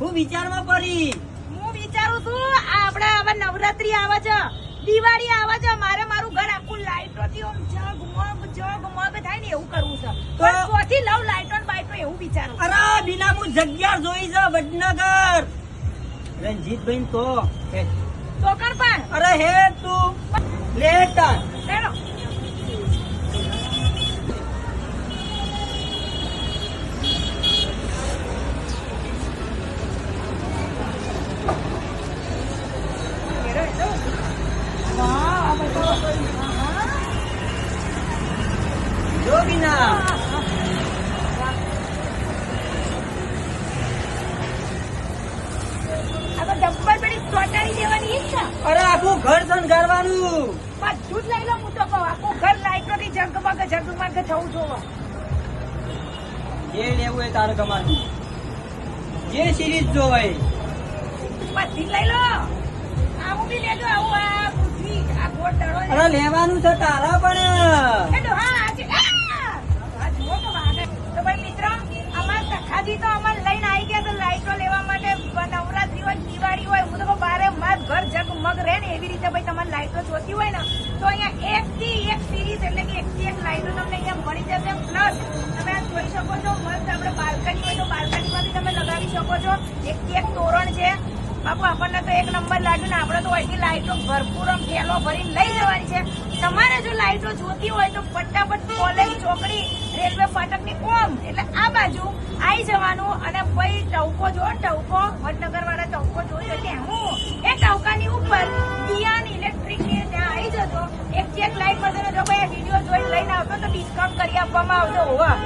હું વિચારમાં પડી. હું વિચારું છું આપણે હવે નવરાત્રી આવે છે દિવાળી આવે છે મારે મારું ઘર આખું લાઈટોથી આમ જગમગ જગમગ થાય ને એવું કરવું છે. તો- કોથી લવ લાઈટો ને બાઈટો એવું વિચારું. અરે બીના હું જગ્યા જોઈ છે વડનગર. રંજીતભાઈ તો. તો કર પણ. અરે હે તું લેટર. તો ડબ્બલ પેલી ચોટાડી દેવાની ઈ અરે આખું ઘર શણગારવાનું. બધું જ લઈ લો હું તો કહું આખું ઘર લાઈટોથી ઝગમગ ઝગમગ થવું જોવો જે લેવું એ તારે કમાતું જે સિરીઝ જોવાય. બધી લઈ લો. આવું બી લેજો આવું અરે લેવાનું છે તારા પણ. લેવા માટે. દિવાળી હોય, હું તો બારે માસ ઘર જગમગ રહે ને એવી રીતે ભાઈ તમારે લાઈટો જોતી હોય ને, તો અહીંયા એક થી એક સિરીઝ એટલે કે એક થી એક લાઈટો તમને અહીંયા મળી જશે. પ્લસ તમે આ જોઈ શકો છો, મસ્ત આપણે બાલ્કની હોય તો બાલ્કનીમાં બી તમે લગાવી શકો છો. એક થી એક બાપુ, આપણને તો એક નંબર લાગ્યું ને, આપણે તો અહીંથી લાઈટો ભરપૂર આમ ઠેલો ભરીને લઈ જવાની છે. તમારે જો લાઈટો જોતી હોય તો ફટાફટ કોલેજ, ચોકડી, રેલવે ફાટકની ઓમ, એટલે આ બાજુ આવી જવાનું અને પછી ટવકો જો, ટવકો વડનગર વાળા ટવકો જોઈ એટલે હું એ ટવકાની ઉપર દિયાન ઇલેક્ટ્રિકની ત્યાં આવી જતો. એક ચેક લાઈટ પર જો ભાઈ વીડિયો જોઈ લઈને આવતો તો ડિસ્કાઉન્ટ કરી આપવામાં આવતો. હોવા.